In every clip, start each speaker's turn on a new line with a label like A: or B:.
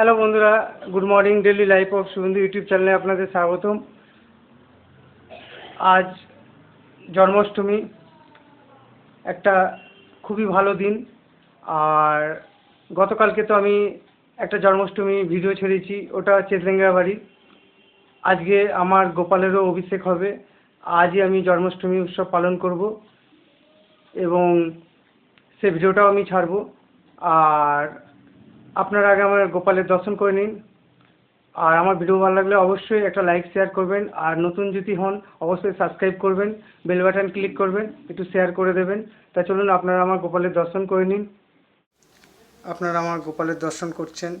A: Hello বন্ধুরা, good morning daily life of Subhendu YouTube চ্যানেলে আপনাদের স্বাগতম। আজ জন্মাষ্টমী, একটা খুবই ভালো দিন। আর গতকালকে তো আমি একটা জন্মাষ্টমী ভিডিও ছেড়েছি, ওটা চেতলেঙ্গা বাড়ি আজকে আমার গোপালেরও অভিষেক হবে। আজই আমি জন্মাষ্টমী উৎসব পালন করব এবং সে ভিডিওটাও আমি ছাড়বো। আর আপনারা আগে আমার গোপালের দর্শন করে নিন। আর আমার ভিডিও ভালো লাগলে অবশ্যই একটা লাইক শেয়ার করবেন। আর নতুন যদি হন, অবশ্যই সাবস্ক্রাইব করবেন। বেল বাটন ক্লিক করবেন, একটু শেয়ার করে দেবেন। তা চলুন, আপনারা আমার গোপালের দর্শন করে নিন। আপনারা আমার গোপালের দর্শন করছেন।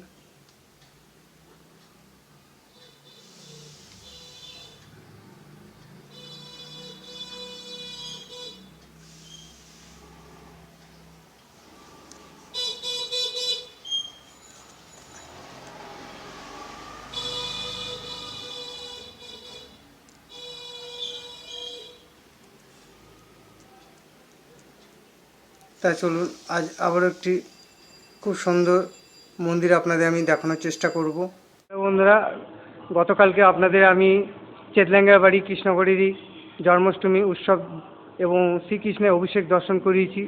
A: তা চলুন, আজ আবার একটি খুব সুন্দর মন্দির আপনাদের আমি দেখানোর চেষ্টা করব। বন্ধুরা, গতকালকে আপনাদের আমি চেতলাঙ্গা বাড়ি কৃষ্ণগড়েরই জন্মাষ্টমী উৎসব এবং শ্রীকৃষ্ণের অভিষেক দর্শন করিয়েছি।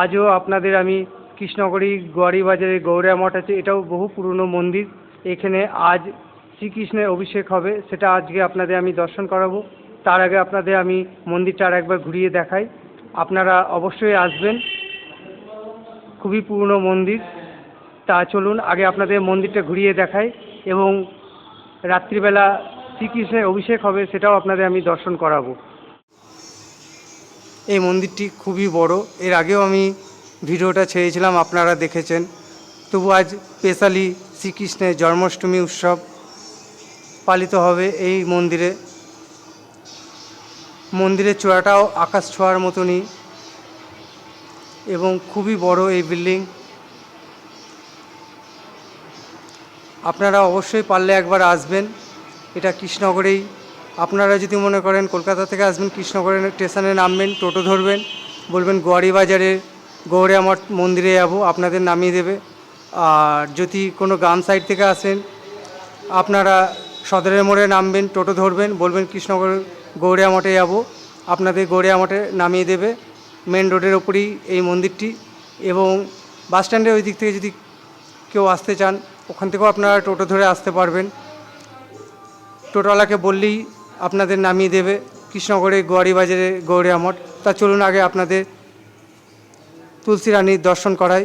A: আজও আপনাদের আমি কৃষ্ণগড়ি গোয়ারি বাজারে গৌড়া মঠ আছে, এটাও বহু পুরনো মন্দির। এখানে আজ শ্রীকৃষ্ণের অভিষেক হবে, সেটা আজকে আপনাদের আমি দর্শন করাবো। তার আগে আপনাদের আমি মন্দিরটা আর একবার ঘুরিয়ে দেখাই। আপনারা অবশ্যই আসবেন। খুবই পুরনো মন্দির। তা চলুন, আগে আপনাদের মন্দিরটা ঘুরিয়ে দেখাই এবং রাত্রিবেলা শ্রীকৃষ্ণের অভিষেক হবে সেটাও আপনাদের আমি দর্শন করাবো। এই মন্দিরটি খুবই বড়। এর আগেও আমি ভিডিওটা ছেড়েছিলাম, আপনারা দেখেছেন। তবু আজ স্পেশালি শ্রীকৃষ্ণের জন্মাষ্টমী উৎসব পালিত হবে এই মন্দিরে। মন্দিরের চূড়াটাও আকাশ ছোঁয়ার মতনই। এবং খুবই বড় এই বিল্ডিং। আপনারা অবশ্যই পারলে একবার আসবেন। এটা কৃষ্ণনগরেই আপনারা যদি মনে করেন কলকাতা থেকে আসবেন কৃষ্ণনগরের স্টেশনে নামবেন, টোটো ধরবেন, বলবেন গোয়ারি বাজারে গৌড়ে আমার মন্দিরে যাব, আপনাদের নামিয়ে দেবে। আর যদি কোনো গ্রাম সাইড থেকে আসেন, আপনারা সদরের মোড়ে নামবেন, টোটো ধরবেন, বলবেন কৃষ্ণনগর গৌড়িয়া মঠে যাব, আপনাদের গৌড়িয়া মঠে নামিয়ে দেবে। মেন রোডের ওপরেই এই মন্দিরটি এবং বাসস্ট্যান্ডের ওই দিক থেকে যদি কেউ আসতে চান, ওখান থেকেও আপনারা টোটো ধরে আসতে পারবেন। টোটোওয়ালাকে বললেই আপনাদের নামিয়ে দেবে কৃষ্ণগড়ে গোয়ারি বাজারে গৌড়িয়া মঠ। তা চলুন আগে আপনাদের তুলসী রানীর দর্শন করাই।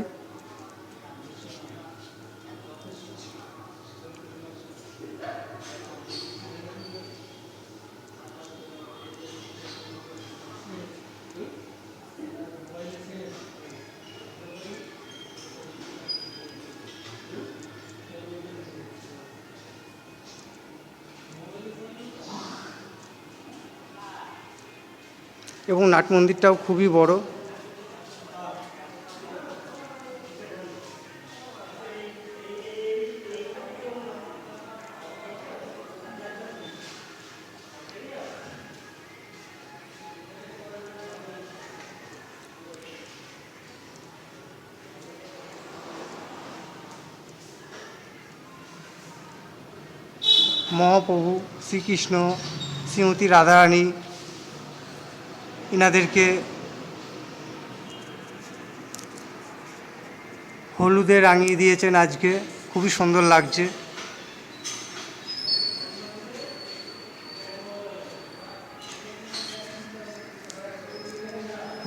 A: নাট মন্দিরটাও খুবই বড়। মহাপ্রভু শ্রীকৃষ্ণ শ্রীমতী রাধারানী ইনাদেরকে হলুদে রাঙিয়ে দিয়েছেন আজকে। খুবই সুন্দর লাগছে।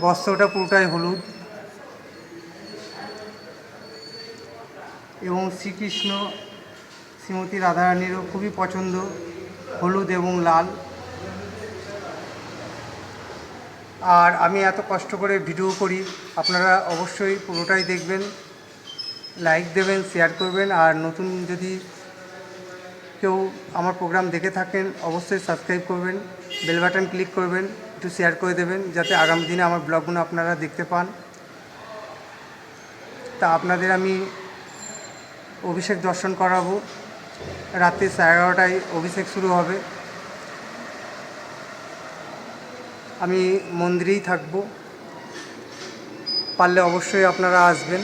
A: বস্ত্রটা পুরোটাই হলুদ। এবং শ্রীকৃষ্ণ শ্রীমতী রাধারানীরও খুবই পছন্দ হলুদ এবং লাল। আর আমি এত কষ্ট করে ভিডিও করি, আপনারা অবশ্যই পুরোটাই দেখবেন লাইক দেবেন শেয়ার করবেন, আর নতুন যদি কেউ আমার প্রোগ্রাম দেখে থাকেন, অবশ্যই সাবস্ক্রাইব করবেন বেল বাটন ক্লিক করবেন, একটু শেয়ার করে দেবেন, যাতে আগামী দিনে আমার ব্লগগুলো আপনারা দেখতে পান। তা আপনাদের আমি অভিষেক দর্শন করাবো। রাত্রি সাড়ে এগারোটায় অভিষেক শুরু হবে। আমি মন্দিরেই থাকব। পারলে অবশ্যই আপনারা আসবেন।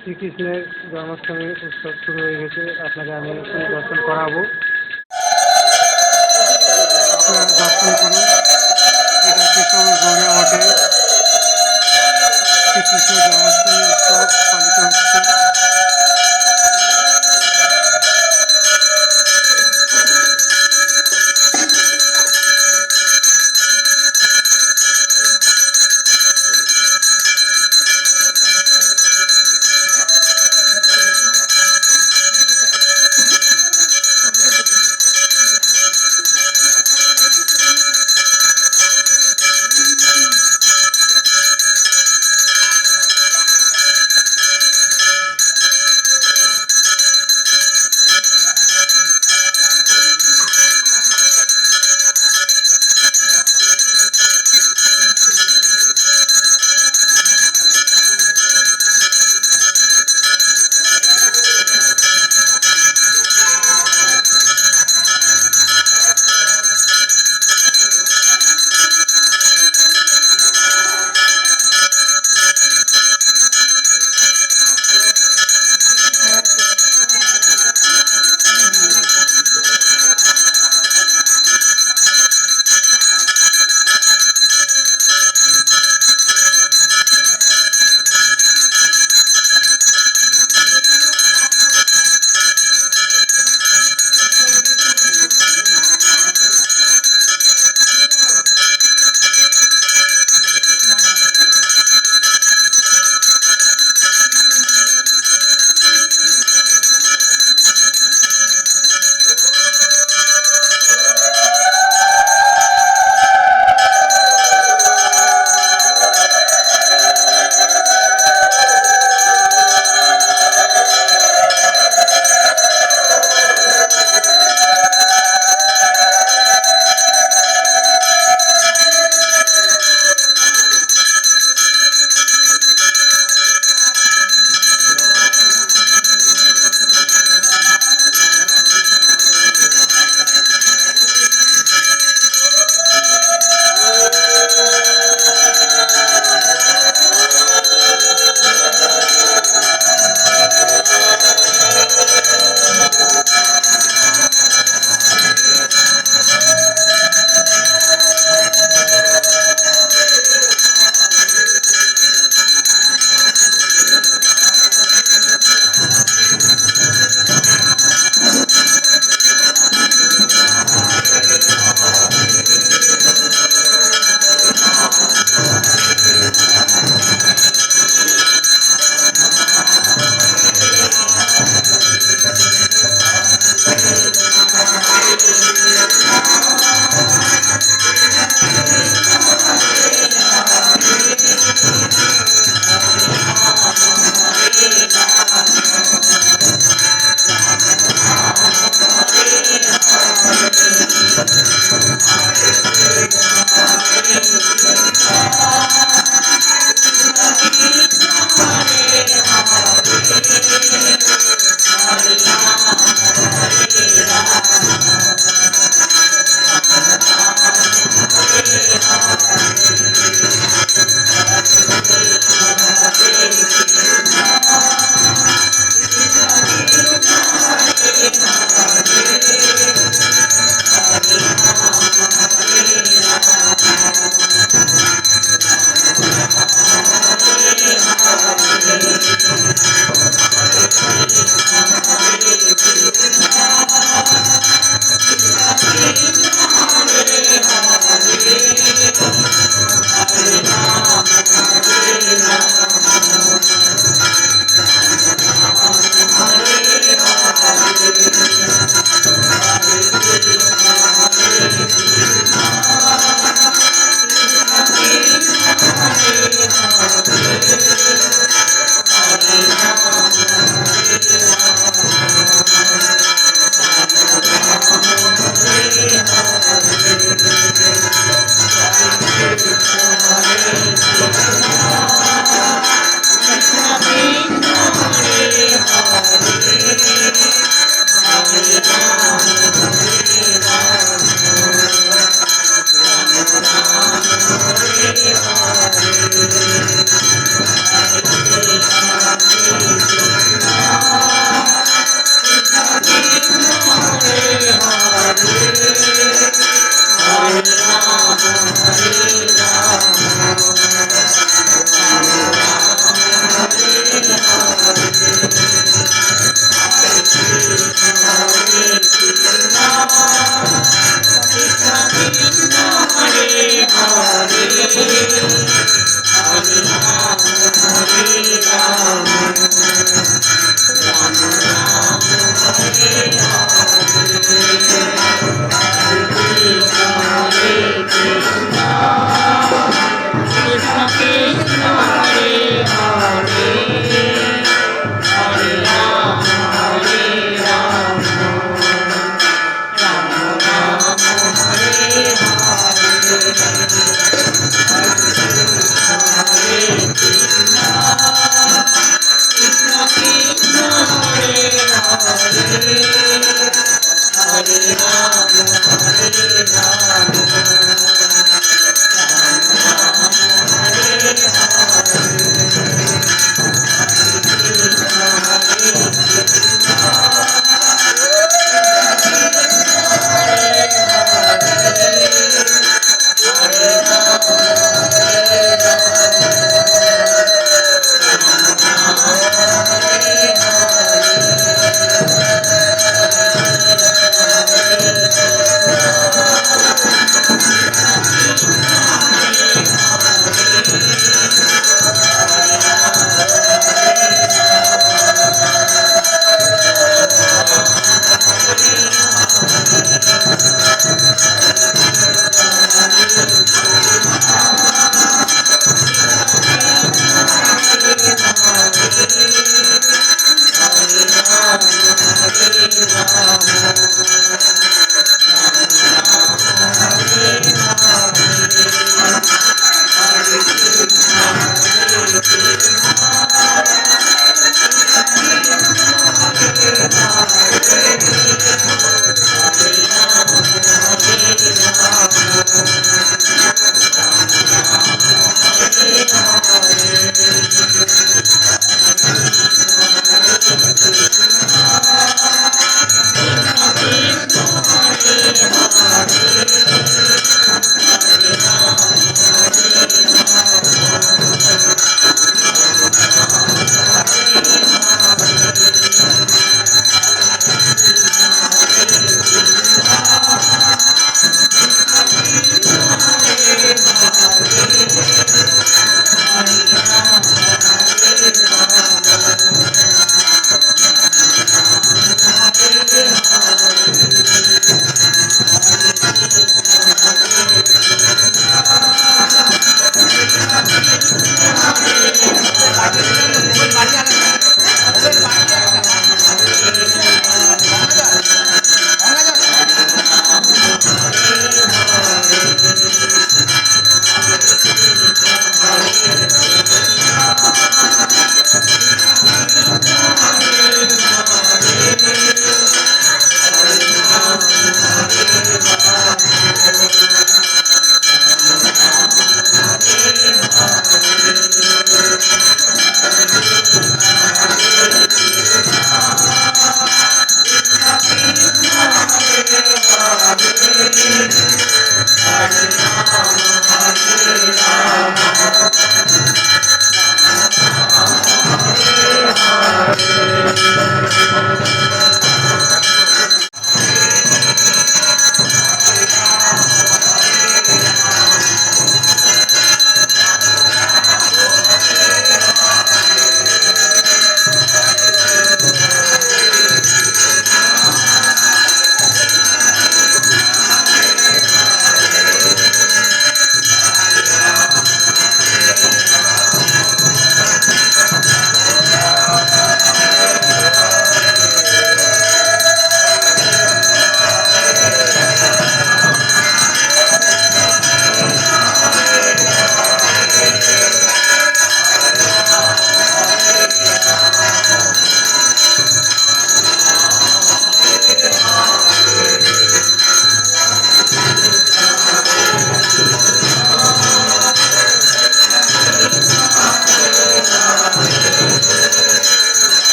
A: শ্রীকৃষ্ণের জন্মাষ্টমী উৎসব শুরু হয়ে গেছে। আপনাকে আমি দর্শন করাবো।